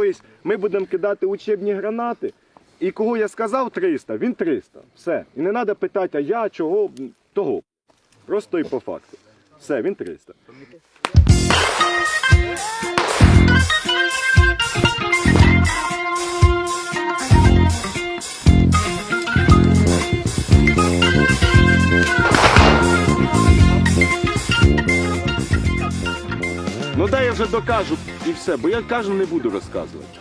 Тобто ми будемо кидати учебні гранати, і кого я сказав 300, він 300. Все. І не треба питати, а я чого того. Просто і по факту. Все, він 300. Ну дай я вже докажу і все, бо я кажу, не буду розказувати.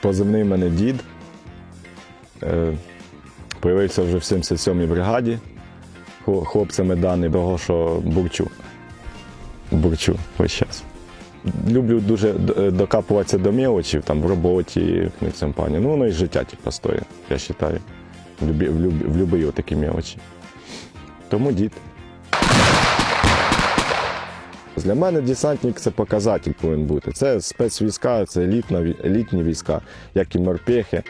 Позивний в мене дід. Е, Появився вже в 77-й бригаді. Хлопцями даний того, що бурчу. Бурчу весь час. Люблю дуже е, докапуватися до мелочів там, в роботі, в цьому плані. Ну, воно і життя типу, стоїть, я вважаю. В, любі, в, любі, в любі такі мелочі. Тому дід. Для мене десантник це показатель повинен бути. Це спецвійська, це елітна, елітні війська, як і морпехи.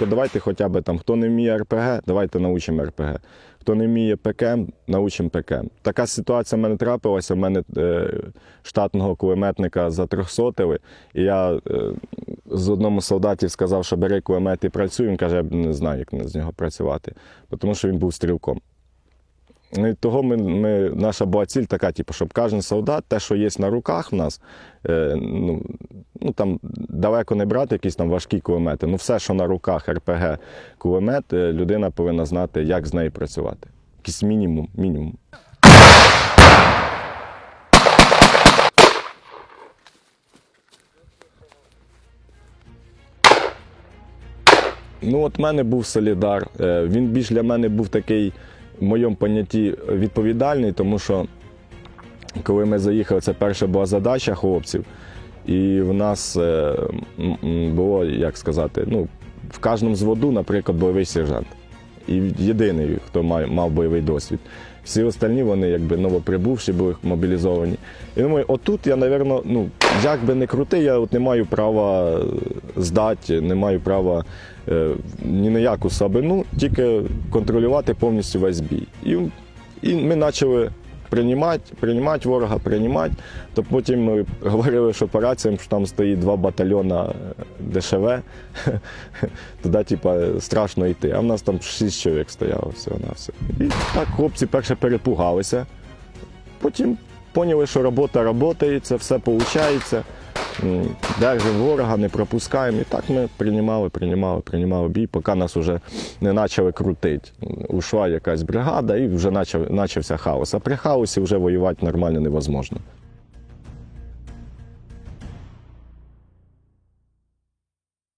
Давайте хоча б там, хто не вміє РПГ, давайте научимо РПГ. Хто не вміє ПКМ, научимо ПКМ. Така ситуація в мене трапилася. У мене е, штатного кулеметника затрьохсотили, і я е, з одному з солдатів сказав, що бери кулемет і працюй. Він каже, я не знаю, як з нього працювати, тому що він був стрілком. Ну, І того ми, ми, наша була ціль така, типу, щоб кожен солдат, те, що є на руках в нас, е, ну, ну там далеко не брати якісь там важкі кулемети. Ну, все, що на руках РПГ кулемет, е, людина повинна знати, як з нею працювати. Якийсь мінімум, мінімум. Ну, от в мене був солідар. Е, Він більш для мене був такий, в моєму понятті, відповідальний, тому що коли ми заїхали, це перша була задача хлопців. І в нас е, було, як сказати, ну, в кожному зводу, наприклад, бойовий сержант. І єдиний, хто мав, мав бойовий досвід. Всі остальні вони якби новоприбувші були мобілізовані. І думаю, отут я, напевно, ну, як би не крутий, я от не маю права здати, не маю права е, ні на яку слабину, тільки контролювати повністю весь бій. І, і ми почали приймати, приймати ворога, приймати. То потім ми говорили, що по раціям, що там стоїть два батальйона е, ДШВ, туди, типа, страшно йти. А в нас там шість чоловік стояло всього на все. І так хлопці перше перепугалися. Потім поняли, що робота працює, це все виходить. Держимо ворога, не пропускаємо. І так ми приймали, приймали, приймали бій, поки нас вже не почали крутити. Ушла якась бригада і вже почався хаос. А при хаосі вже воювати нормально невозможно.